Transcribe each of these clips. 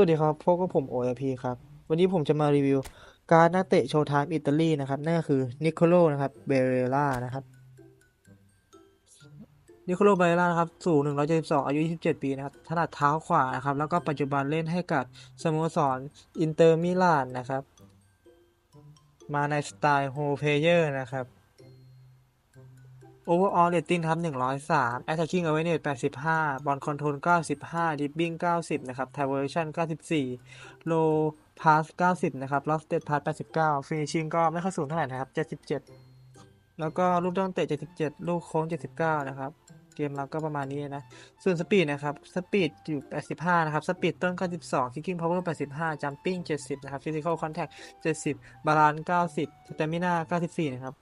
สวัสดีครับพบกับผมโอ p ครับ วันนี้ผมจะมารีวิว การ์ดนักเตะโชว์ไทม์อิตาลีนะครับ นั่นก็คือนิโคโลนะครับ เบเรล่านะครับ นิโคโลเบเรล่านะครับ สูง 172 อายุ 27 ปีนะครับ ถนัดเท้าขวานะครับ แล้วก็ปัจจุบันเล่นให้กับสโมสรอินเตอร์มิลานนะครับ มาในสไตล์โฮเพเยอร์นะครับ Overall Rating ครับ 103 Attacking Awareness 85 Ball Control 95 Dribbling 90 นะครับ Traversion 94 Low Pass 90 นะครับ Lost State Pass 89 Finishing ก็ไม่ค่อยสูงเท่าไหร่นะครับ 77 แล้วก็ลูกต้องเตะ 77 ลูกโค้ง 79 นะครับ เกมเรับก็ประมาณนี้นะ ส่วนสปีดนะครับสปีดอยู่ 85 นะครับสปีดต้น 92 Kicking Power 85 Jumping 70 นะครับ Physical Contact 70 Balance 90 Stamina 94 นะครับ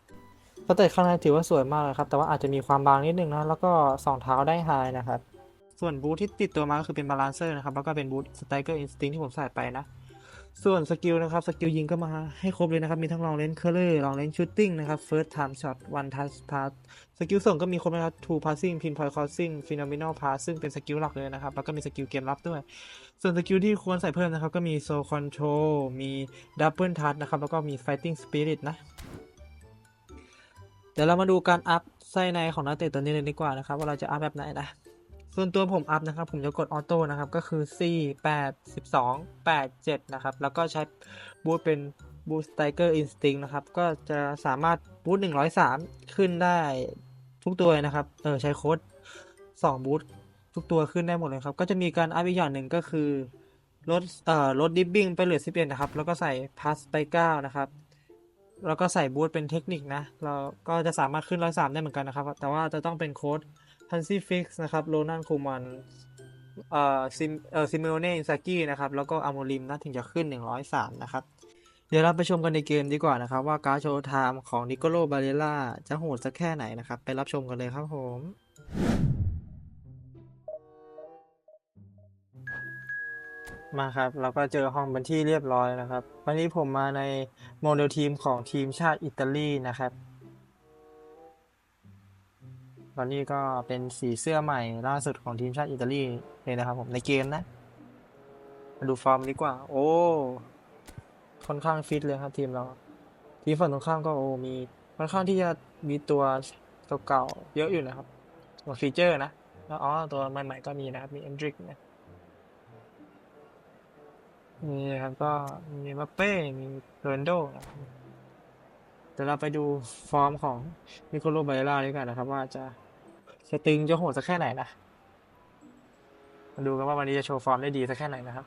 สเตตข้างในถือว่าสวยมากเลยครับ แต่ว่าอาจจะมีความบางนิดนึงนะแล้วก็สองเท้าได้ไฮนะครับ ส่วนบูทที่ติดตัวมาก็คือเป็นบาลานเซอร์นะครับ แล้วก็เป็นบูทสไตเกอร์อินสติ้งที่ผมใส่ไปนะ ส่วนสกิลนะครับ สกิลยิงก็มาให้ครบเลยนะครับ มีทั้งลองเลนเคอร์เลอร์ลองเลนชูตติ้งนะครับเฟิร์สไทม์ช็อตวันทัชพาสสกิลส่งก็มีครบนะครับทูพาสซิ่งพินพอยคอสซิ่งฟิโนมิโนพาสซึ่งเป็นสกิลหลักเลยนะครับ แล้วก็มีสกิลเกมรับด้วย ส่วนสกิลที่ควรใส่เพิ่มนะครับ ก็มีโซคอนโทรมีดับเบิลทัชนะครับ แล้วก็มีไฟติ้งสปิริตนะ ดี๋ยวเรามาดูการอัพไส้ในของนักเตะตัวนี้เลยดีกว่านะครับว่าเราจะอัพแบบไหนนะส่วนตัวผมอัพนะครับผมจะกดออโต้นะครับก็คือ 4 8 12 8 7นะครับแล้วก็ใช้บูทเป็นบูสไตเกอร์อินสติ้งนะครับก็จะสามารถบูท103 ขึ้นได้ทุกตัวนะครับเออใช้โค้ด2บูททุกตัวขึ้นได้หมดเลยครับก็จะมีการอัพอีกอย่างหนึ่งก็คือลดเอ่อลดดิฟบิ้งไปเหลือ11นะครับแล้วก็ใส่พาสไป9นะครับ แล้วก็ใส่บูทเป็นเทคนิคนะ เราก็จะสามารถขึ้นร้อยสามได้เหมือนกันนะครับ แต่ว่าจะต้องเป็นโค้ด h a n s i Fix นะครับโรนันคูมันเอ่อซิมเอ่อซิเมโอเน่อินซากินะครับ แล้วก็อ m โมริมนะถึงจะขึ้น 103 นะครับ เดี๋ยวเราไปชมกันในเกมดีกว่านะครับ ว่าการ์ดโชว์ไทม์ของนิโคโลบาเรล่าจะโหดสักแค่ไหนนะครับ ไปรับชมกันเลยครับผม มาครับเราก็เจอห้องเป็นที่เรียบร้อยนะครับ วันนี้ผมมาในโมเดลทีมของทีมชาติอิตาลีนะครับตอนนี้ก็เป็นสีเสื้อใหม่ล่าสุดของทีมชาติอิตาลีเลยนะครับผมในเกมนะ มาดูฟอร์มดีกว่า โอ้ค่อนข้างฟิตเลยครับทีมเรา ทีมฝั่งตรงข้ามก็โอ้มีค่อนข้างที่จะมีตัวเก่าๆเยอะอยู่นะครับตัวฟีเจอร์นะแล้วอ๋อตัวใหม่ๆก็มีนะครับมีเอนดริกนะ นี่ครับก็มีมบัปเป้ มีโรนโดนะครับเดี๋ยวเราไปดูฟอร์มของนิโคโลบาเรล่าดีกว่านะครับ ว่าจะจะตึงจะโหดสักแค่ไหนนะ มาดูกันว่าวันนี้จะโชว์ฟอร์มได้ดีสักแค่ไหนนะครับ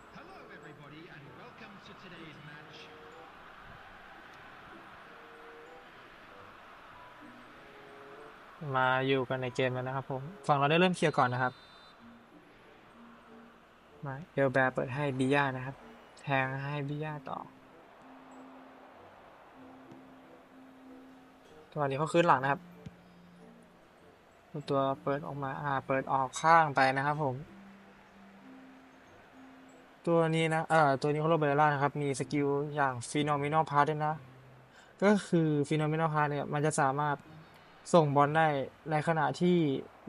มาอยู่กันในเกมแล้วนะครับผม ฝั่งเราได้เริ่มเคลียร์ก่อนนะครับ มาเอลแบร์เปิดให้บิย่านะครับ แทงให้บิย่าต่อตอนนี้เขาขึ้นหลังนะครับ ตัวเปิดออกมาอ่า เปิดออกข้างไปนะครับผม ตัวนี้นะเอ่อตัวนี้เขาโรเบร่านะครับ มีสกิลอย่างฟีโนมินอลพาร์ด้วยนะ ก็คือฟีโนมินอลพาร์เนี่ยมันจะสามารถส่งบอลได้ในขณะที่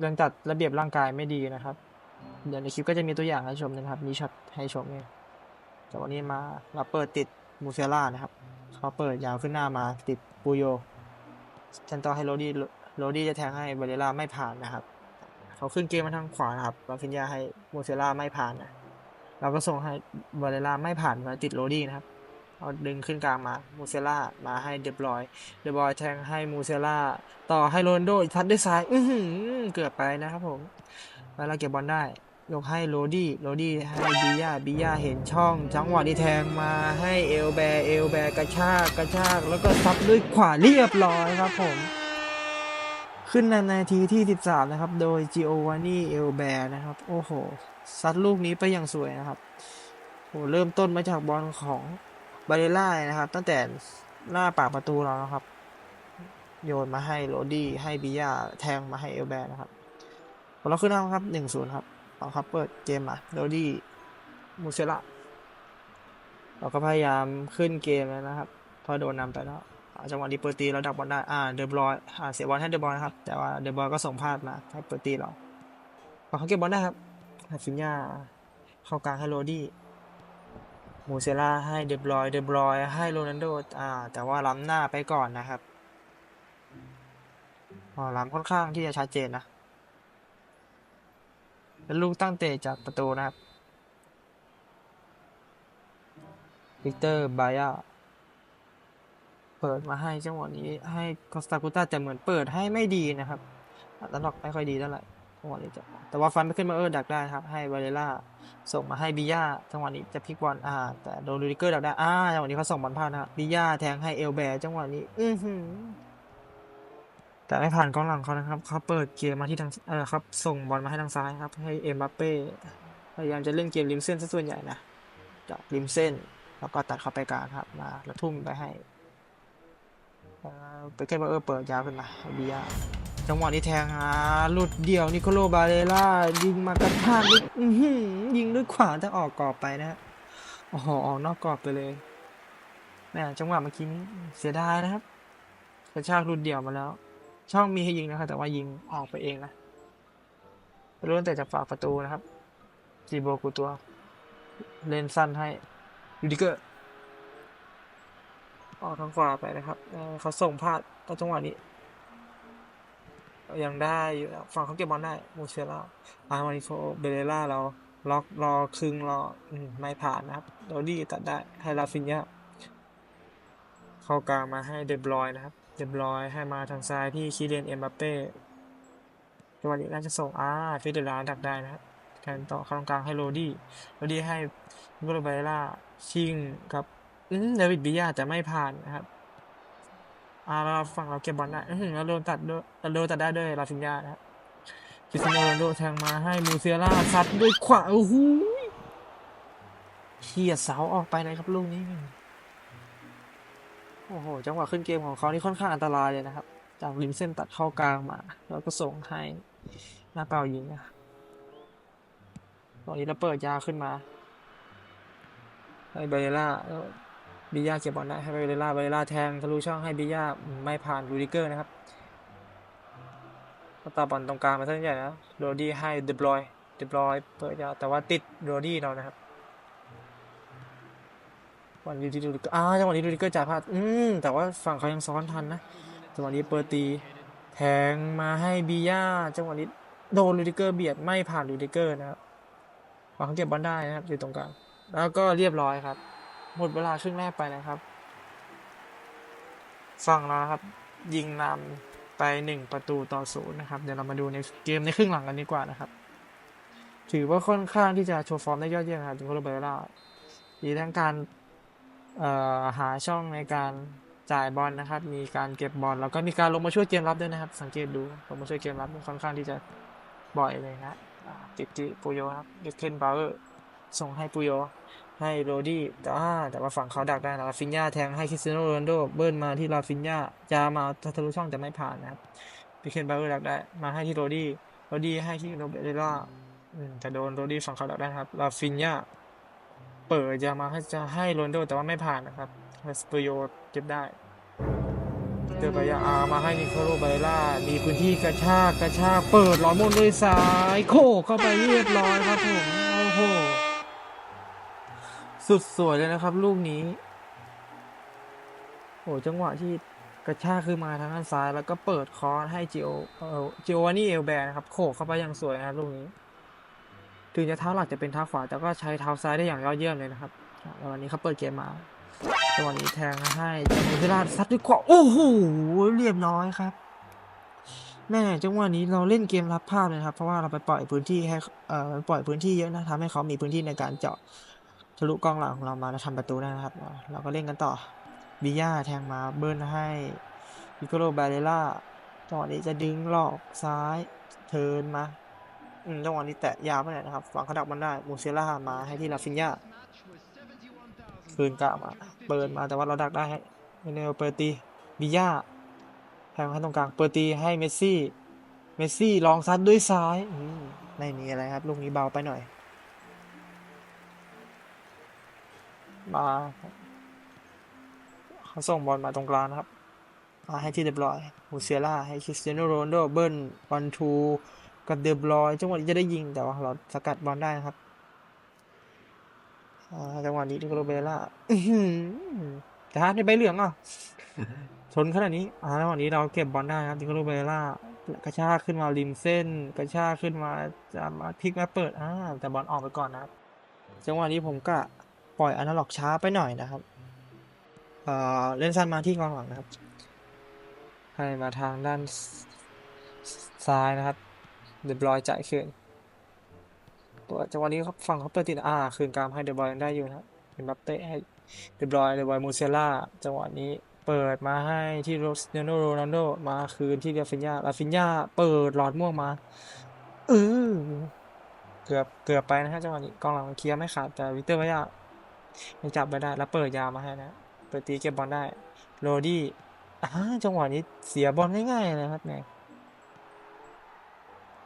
ยังจัดระเบียบร่างกายไม่ดีนะครับ เดี๋ยวในคลิปก็จะมีตัวอย่างให้ชมนะครับ มีช็อตให้ชมเนี่ย แต่วันนี้มาเราเปิดติดมูเซล่านะครับเขาเปิดยาวขึ้นหน้ามาติดปูโยฉันต้อให้โรดี้โรดี้จะแทงให้บาเรล่าไม่ผ่านนะครับ เขาขึ้นเกมมาทางขวานะครับบาฟินยาให้มูเซล่าไม่ผ่านนะเราก็ส่งให้บาเรล่าไม่ผ่านมาติดโรดี้นะครับเอาดึงขึ้นกลางมา มูเซล่า มาให้เดบรอย เดบรอยแทงให้มูเซล่า ต่อให้โรนโดทัดด้วยซ้าย อืเกือบไปนะครับผม แล้วเราเก็บบอลได้ ยกให้โรดี้โรดี้ให้บิยาบิยาเห็นช่อง จังหวะที่แทงมาให้เอลแบรเอลแบรกระชากกระชากแล้วก็ซับด้วยขวาเรียบร้อยครับผม ขึ้นในนาทีที่ 13 นะครับ โดยจิโอวานี่เอลแบร์นะครับ โอ้โหซัดลูกนี้ไปอย่างสวยนะครับโหเริ่มต้นมาจากบอลของบาเรล่านะครับ ตั้งแต่หน้าปากประตูเรานะครับ โยนมาให้โรดี้ให้บิยาแทงมาให้เอลแบร์นะครับผลเราขึ้นนำครับหนึ่งศูนย์ครับ เอาครับเปิดเกมมาโรดี้มูเซล่าเราก็พยายามขึ้นเกมแล้วนะครับ พอโดนนำไปแล้วอาจังหวะนี้เปิดตีเราดักบอลได้ อ่า เดอบรอยอ่า เสียบอลให้เดอบอลนะครับ แต่ว่าเดอบอลก็ส่งพลาดมาให้เปิดตีเราพอเขาเก็บบอลได้ครับให้ฟินยาเข้ากลางให้โรดี้มูเซล่าให้เดบรอยเดบรอยให้โรนัลโด อ่า แต่ว่าล้ำหน้าไปก่อนนะครับ อ๋อ ล้ำค่อนข้างที่จะชัดเจนนะ เป็นลูกตั้งเตะจากประตูนะครับวิกเตอร์บายาเปิดมาให้จังหวะนี้ให้คอสตาคูต้าแต่เหมือนเปิดให้ไม่ดีนะครับอัตล็อกไม่ค่อยดีเท่าไหร่จังหวะนี้จะแต่ว่าฟันไม่ขึ้นมาเออดักได้ครับ ให้วาเลล่าส่งมาให้บิยาจังหวะนี้จะพลิกบอลอ่า แต่โดนลูดิเกอร์ดักได้อ่าจังหวะนี้เขาส่งบอลพลาดนะครับบิยาแทงให้เอลแบร์จังหวะนี้ อือหือ แต่ไม่ผ่านกองหลังเขานะครับเขาเปิดเกมมาที่ทางเออครับส่งบอลมาให้ทางซ้ายครับ ให้เอ็มบัปเป้พยายามจะเล่นเกมริมเส้นซะส่วนใหญ่นะจากริมเส้น แล้วก็ตัดเข้าไปกลางครับมาแล้วทุ่มไปให้เอ่อเบเกนบาเออร์เปิดยาวขึ้นมาให้บิย่าจังหวะนี้แทงหาหลุดเดี่ยวนิโคโลบาเลล่ายิงมากระทากด้วยอื้อหือยิงด้วยขวาแต่ออกกรอบไปนะโอ้โหออกนอกกรอบไปเลยแม่จังหวะเมื่อกี้นี้เสียดายนะครับกระชากหลุดเดี่ยวมาแล้ว ช่องมีให้ยิงนะครับ แต่ว่ายิงออกไปเองนะรู้ตั้งแต่จากฝากประตูนะครับจีโบกูตัว เล่นสั้นให้ยูดิเกอร์ ออกทางขวาไปนะครับเออเขาส่งพลาดตอนจังหวะนี้ยังได้อยู่นะฝั่งเขาเก็บบอลได้มูเชล่าอาร์มาริโคเบเลล่าเราล็อกรอครึ่งรออืมไม่ผ่านนะครับโดดี้ตัดได้ให้ลาฟินยาเข้ากลางมาให้เดบรอยนะครับ เดบร้อยให้มาทางซ้ายที่คีเรนเอ็มบัปเป้จังหวะนี้น่าจะส่งอ่าฟิเดลาดักได้นะครับแทนต่อข้างกลางให้โรดี้โรดี้ให้โกโรเบล่าชิงครับอืมเดวิดบิยาแต่ไม่ผ่านนะครับอ่าเราฝั่งเราเก็บบอลได้แล้วโดนตัดด้วยแล้วโดนตัดได้ด้วยลาฟินยานะครับคิสโนโรนโดแทงมาให้มูเซียร่าซัดด้วยขวาโอ้โหเขี่ยเสาออกไปเลยครับลูกนี้ โอ้โห จังหวะขึ้นเกมของเขานี่ค่อนข้างอันตรายเลยนะครับ จากริมเส้นตัดเข้ากลางมา แล้วก็ส่งให้หน้าเป้ายิงนะตอนนี้เราเปิดยาขึ้นมา ให้เบเรล่าบิยาเก็บบอลได้ให้เบเรล่าเบเรล่าแทงทะลุช่องให้บิยาไม่ผ่านรูดิเกอร์นะครับก็ต่อบอลตรงกลางมาเส้นใหญ่นะโรดี้ให้เดบรอยเดบรอยเปิดยาแต่ว่าติดโรดี้เรานะครับ วันนี้ที่รูดิเกอร์อ้าจังหวะนี้รูดิเกอร์จ่ายพลาดอืมแต่ว่าฝั่งเขายังซ้อนทันนะจังหวะนี้เปิดตีแทงมาให้บิยาจังหวะนี้โดนรูดิเกอร์เบียดไม่ผ่านรูดิเกอร์นะครับฝั่งเก็บบอลได้นะครับอยู่ตรงกลางแล้วก็เรียบร้อยครับ หมดเวลาครึ่งแรกไปนะครับ ฝั่งเราครับ ยิงนำไปหนึ่งประตูต่อศูนย์นะครับ เดี๋ยวเรามาดูในเกมในครึ่งหลังกันดีกว่านะครับ ถือว่าค่อนข้างที่จะโชว์ฟอร์มได้ยอดเยี่ยมนะครับถึงโคโรเบล่ามีทั้งการ เอ่อหาช่องในการจ่ายบอลนะครับ มีการเก็บบอลแล้วก็มีการลงมาช่วยเกมรับด้วยนะครับ สังเกตดูลงมาช่วยเกมรับค่อนข้างที่จะบ่อยเลยนะอ่าติดที่ปูโยครับเดคเคนบาวเออร์ส่งให้ปูโยให้โรดี้แต่ว่าแต่ว่าฝั่งเขาดักได้นะลาฟินยาแทงให้คริสเตียโนโรนโดเบิ้ลมาที่ลาฟินยาจะมาทะลุช่องแต่ไม่ผ่านนะครับพิเคนบาร์เออร์ดักได้มาให้ที่โรดี้โรดี้ให้ที่โรเบเรล่าแต่โดนโรดี้ฝั่งเขาดักได้ครับลาฟินยา เปิดจะมาให้จะให้โรนโดแต่ว่าไม่ผ่านนะครับสเปโยเก็บได้เจอไปยาอามาให้นิโคโลไบล่า มีพื้นที่กระชากกระชากเปิดหลอมมนด้วยซ้ายโคกเข้าไปเรียบร้อยครับผมโอ้โหสุดสวยเลยนะครับ ลูกนี้โอ้จังหวะที่กระชากคือมาทางด้านซ้าย แล้วก็เปิดคอร์สให้จิโอเออจิโอวานี่เอลแบร์นะครับ โขกเข้าไปอย่างสวยนะครับลูกนี้ ถึงจะเท้าหลักจะเป็นเท้าขวา แต่ก็ใช้เท้าซ้ายได้อย่างยอดเยี่ยมเลยนะครับแล้ววันนี้เขาเปิดเกมมาจังหวะนี้แทงให้จามิเวลาซัดด้วยขวาโอ้โหเรียบร้อยครับแม่จังหวะนี้เราเล่นเกมรับภาพเลยนะครับ เพราะว่าเราไปปล่อยพื้นที่ให้เอ่อปล่อยพื้นที่เยอะนะทำให้เขามีพื้นที่ในการเจาะทะลุกองหลังของเรามาแล้วทำประตูได้นะครับ เราก็เล่นกันต่อบิย่าแทงมาเบิร์นให้วิโกโรบาเรล่าจังหวะนี้จะดึงหลอกซ้ายเทินมา จังหวะนี้แตะยาวไปหน่อยนะครับฝั่งขดักมันได้มูเซล่ามาให้ที่ลาฟินยาคืนกลับมาเปิดมาแต่ว่าเราดักได้ให้เนลเปอร์ตีบิย่าแทงให้ตรงกลางเปอร์ตีให้เมสซี่ เมสซี่ลองซัดด้วยซ้ายอืมไม่มีอะไรครับลูกนี้เบาไปหน่อย มาเขาส่งบอลมาตรงกลางนะครับมาให้ที่เดบร้อยมูเซียล่าให้คริสเตียโนโรนโดเบิ้ลวันทู กับเดบรอยจังหวะนี้จะได้ยิงแต่ว่าเราสกัดบอลได้นะครับอ่าจังหวะนี้ดิโคโรเบล่าอื้อหือแต่ฮาร์ดในใบเหลืองอะชนขนาดนี้อ่าจังหวะนี้เราเก็บบอลได้ครับดิโคโรเบล่ากระชากขึ้นมาริมเส้น กระชากขึ้นมาจะมาพลิกมาเปิดอ่าแต่บอลออกไปก่อนนะครับจังหวะนี้ผมก็ปล่อยอนาล็อกช้าไปหน่อยนะครับเอ่อเล่นสั้นมาที่กองหลังนะครับ ให้มาทางด้านซ้ายนะครับ เดบรอยจ่ายคืนตัวจังหวะนี้ครับฝั่งเขาเปิดติดอ่าคืนกลางให้เดบรอยยังได้อยู่นะเป็นบัปเต้ให้เดบรอยเดบรอยมูเซล่าจังหวะนี้เปิดมาให้ที่โรสเนโนโรนัลโดมาคืนที่เดฟินยาลาฟินยาเปิดหลอดม่วงมาเออเกือบเกือบไปนะฮะจังหวะนี้กองหลังเคลียร์ไม่ขาดแต่วิกเตอร์วายายังจับไม่ได้แล้วเปิดยาวมาให้นะ เปิดตีเก็บบอลได้ โรดี้อ่าจังหวะนี้เสียบอลง่ายๆเลยครับเนี่ย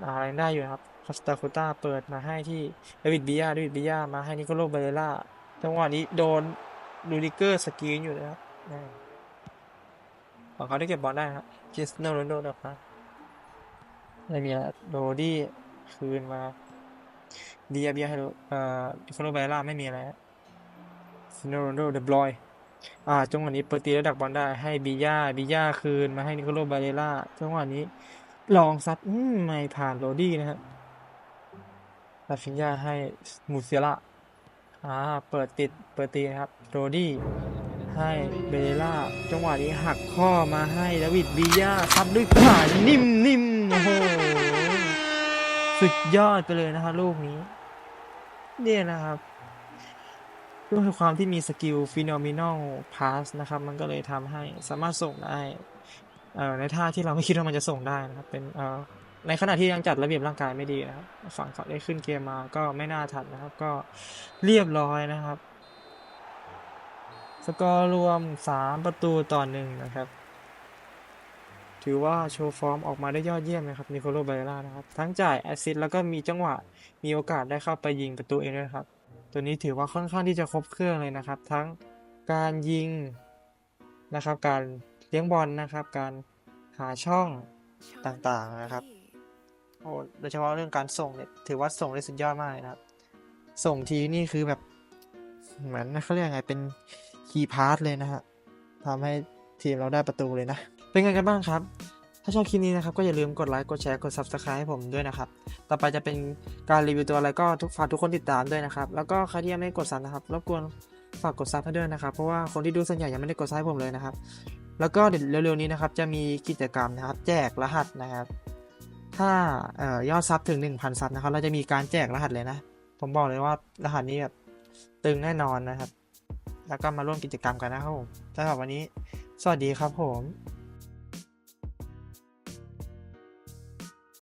อ่ายังได้อยู่ครับคอสตาโคต้าเปิดมาให้ที่เดวิดบิยาเดวิดบิยามาให้นิโคโลเบเรล่าจังหวะนี้โดนลูดิเกอร์สกรีนอยู่นะครับนี่ฝั่งเขาได้เก็บบอลได้ครับคริสโนโรนโดนะครับไม่มีแล้วโรดี้คืนมาเดียเบียให้เอ่อนิโคโลเบเรล่าไม่มีอะไรซิโนโรนโดเดบลอยอ่าจังหวะนี้เปิดตีแล้วดักบอลได้ให้บิยาบิยาคืนมาให้นิโคโลเบเรล่าจังหวะนี้ ลองซัดไม่ผ่านโรดี้นะฮะลาฟินยาให้มูเซียล่าอ่าเปิดติดเปิดตีนะครับโรดี้ให้เบเรล่าจังหวะนี้หักข้อมาให้ดาวิดบียาซัดด้วยขานิ่มนิ่มโอ้โหสุดยอดไปเลยนะครับลูกนี้ เนี่ยนะครับด้วยความที่มีสกิลฟิโนมินลพาสนะครับ มันก็เลยทำให้สามารถส่งได้ ในท่าที่เราไม่คิดว่ามันจะส่งได้นะครับเป็นเอในขณะที่ยังจัดระเบียบร่างกายไม่ดีนะครับฝั่งเขาได้ขึ้นเกมมาก็ไม่น่าทันนะครับ ก็เรียบร้อยนะครับ สกอร์รวม 3 ประตูต่อหนึ่งนะครับ ถือว่าโชว์ฟอร์มออกมาได้ยอดเยี่ยมนะครับนิโคโลเบเรล่านะครับ ทั้งจ่ายแอซิสแล้วก็มีจังหวะมีโอกาสได้เข้าไปยิงประตูเองด้วยนะครับ ตัวนี้ถือว่าค่อนข้างที่จะครบเครื่องเลยนะครับ ทั้งการยิงนะครับการ เลี้ยงบอลนะครับ การหาช่องต่างๆนะครับโอ้โดยเฉพาะเรื่องการส่งเนี่ยถือว่าส่งได้สุดยอดมากเลยนะครับ ส่งทีนี่คือแบบเหมือนเขาเรียกไงเป็นคีย์พาร์ทเลยนะฮะทำให้ทีมเราได้ประตูเลยนะ เป็นไงกันบ้างครับ ถ้าชอบคลิปนี้นะครับ ก็อย่าลืมกดไลค์ กดแชร์ กด Subscribe ให้ผมด้วยนะครับ ต่อไปจะเป็นการรีวิวตัวอะไรก็ทุกฝากทุกคนติดตามด้วยนะครับ แล้วก็ใครที่ยังไม่กดซับนะครับ รบกวนฝากกดซับให้ด้วยนะครับ เพราะว่าคนที่ดูส่วนใหญ่ยังไม่ได้กดซับให้ผมเลยนะครับ แล้วก็เดี๋ยวเร็วๆนี้นะครับจะมีกิจกรรมนะครับแจกรหัสนะครับ ถ้าเอ่อยอดซับถึง 1,000 ซับนะครับ เราจะมีการแจกรหัสเลยนะ ผมบอกเลยว่ารหัสนี้แบบตึงแน่นอนนะครับ แล้วก็มาร่วมกิจกรรมกันนะครับผมสำหรับวันนี้ สวัสดีครับผม